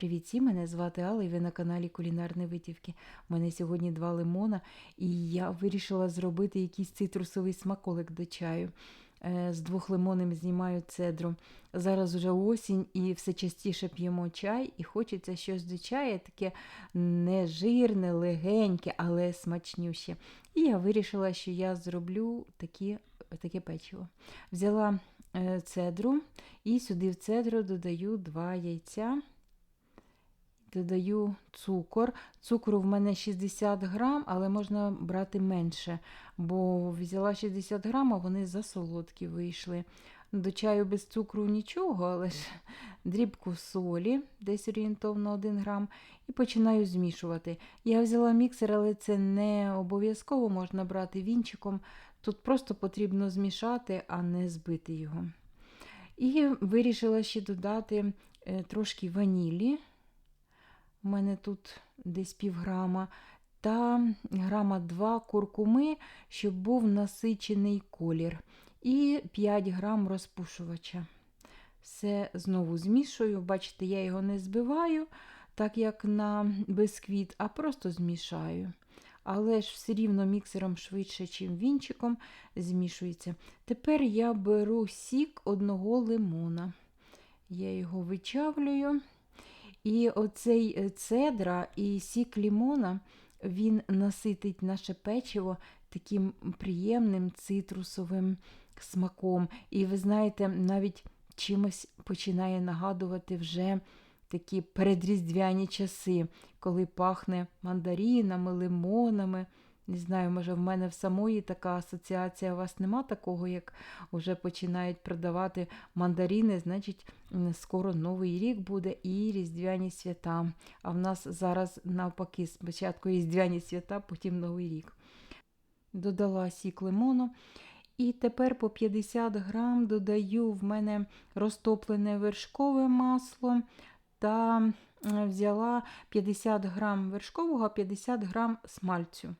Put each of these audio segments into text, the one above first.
Привіт, мене звати Алла і ви на каналі Кулінарні Витівки. У мене сьогодні два лимона, і я вирішила зробити якийсь цитрусовий смаколик до чаю. Е, З двох лимонів знімаю цедру. Зараз вже осінь і все частіше п'ємо чай, і хочеться щось до чаю, таке нежирне, легеньке, але смачнюще. І я вирішила, що я зроблю такі, таке печиво. Взяла е, цедру і сюди в цедру додаю два яйця. Додаю цукор. Цукру в мене 60 грам, але можна брати менше, бо взяла 60 грам, а вони засолодкі вийшли. До чаю без цукру нічого, але ж дрібку солі, десь орієнтовно 1 грам, і починаю змішувати. Я взяла міксер, але це не обов'язково можна брати вінчиком. Тут просто потрібно змішати, а не збити його. І вирішила ще додати е, трошки ванілі. У мене тут десь півграма, та грама 2 куркуми, щоб був насичений колір. І 5 грам розпушувача. Все знову змішую. Бачите, я його не збиваю, так як на бисквіт, а просто змішаю. Але ж все рівно міксером швидше, ніж вінчиком, змішується. Тепер я беру сік одного лимона. Я його вичавлюю. І оцей цедра і сік лімона, він наситить наше печиво таким приємним цитрусовим смаком. І ви знаєте, навіть чимось починає нагадувати вже такі передріздвяні часи, коли пахне мандарінами, лимонами. Не знаю, може, в мене в самої така асоціація, у вас нема такого, як вже починають продавати мандарини, значить, скоро Новий рік буде і Різдвяні свята. А в нас зараз навпаки, спочатку Різдвяні свята, потім Новий рік. Додала сік лимону. І тепер по 50 грам додаю в мене розтоплене вершкове масло та взяла 50 грам вершкового, 50 грам смальцю.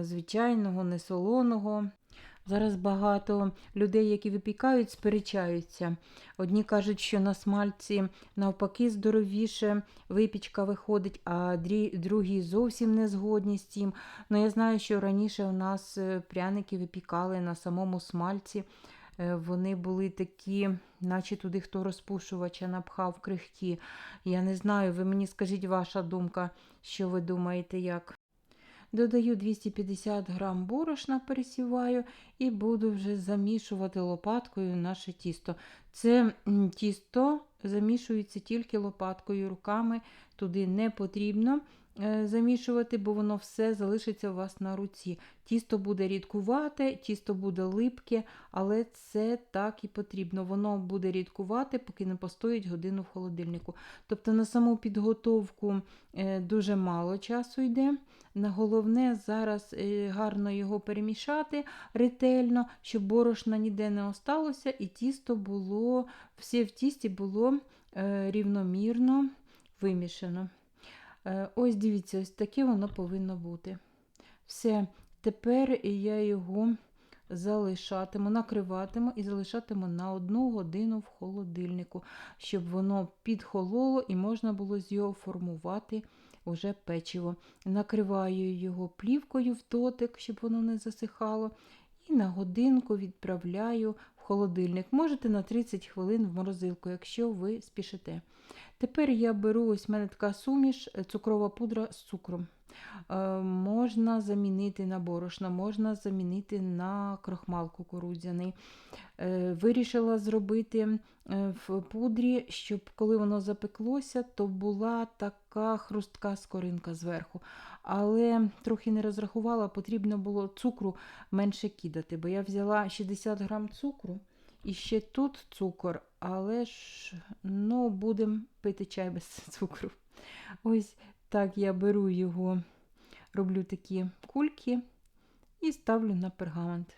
Звичайного, несолоного. Зараз багато людей, які випікають, сперечаються. Одні кажуть, що на смальці навпаки здоровіше випічка виходить, а другі зовсім не згодні з цим. Ну, я знаю, що раніше у нас пряники випікали на самому смальці. Вони були такі, наче туди хто розпушувача напхав крихкі. Я не знаю, ви мені скажіть ваша думка, що ви думаєте, як. Додаю 250 грам борошна, пересіваю і буду вже замішувати лопаткою наше тісто. Це тісто замішується тільки лопаткою, руками туди не потрібно замішувати, бо воно все залишиться у вас на руці. Тісто буде рідкувати, тісто буде липке, але це так і потрібно. Воно буде рідкувати, поки не постоїть годину в холодильнику. Тобто на саму підготовку дуже мало часу йде. Головне зараз гарно його перемішати ретельно, щоб борошна ніде не осталося, і тісто було, все в тісті було рівномірно вимішано. Ось дивіться, ось таке воно повинно бути. Все, тепер я його залишатиму, накриватиму і залишатиму на одну годину в холодильнику, щоб воно підхололо і можна було з його формувати уже печиво. Накриваю його плівкою в дотик, щоб воно не засихало. І на годинку відправляю в холодильник. Можете на 30 хвилин в морозилку, якщо ви спішите. Тепер я беру ось в мене така суміш, цукрова пудра з цукром. Е, можна замінити на борошно, можна замінити на крохмал кукурудзяний. Е, вирішила зробити е, в пудрі, щоб коли воно запеклося, то була така хрустка скоринка зверху. Але трохи не розрахувала, потрібно було цукру менше кидати, бо я взяла 60 грам цукру. І ще тут цукор, але ж ну, будемо пити чай без цукру. Ось так я беру його, роблю такі кульки і ставлю на пергамент.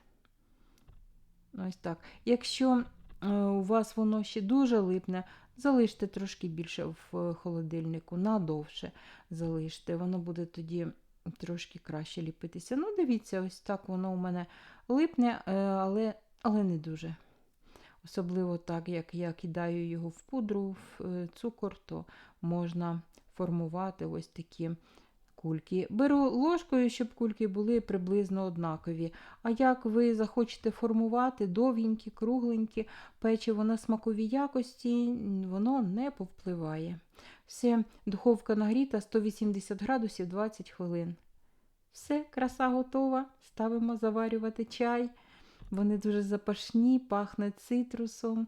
Ось так. Якщо е, у вас воно ще дуже липне, залиште трошки більше в холодильнику, надовше залиште, воно буде тоді трошки краще ліпитися. Ну, дивіться, ось так воно у мене липне, е, але, але не дуже. Особливо так, як я кидаю його в пудру, в е, цукор, то можна формувати ось такі кульки. Беру ложкою, щоб кульки були приблизно однакові. А як ви захочете формувати довгенькі, кругленькі печиво на смакові якості, воно не повпливає. Все, духовка нагріта 180 градусів 20 хвилин. Все, краса готова. Ставимо заварювати чай. Вони дуже запашні, пахне цитрусом.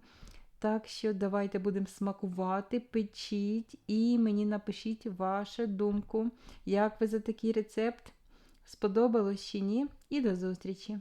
Так що давайте будемо смакувати, печіть і мені напишіть вашу думку, як ви за такий рецепт. Сподобалось чи ні? І до зустрічі!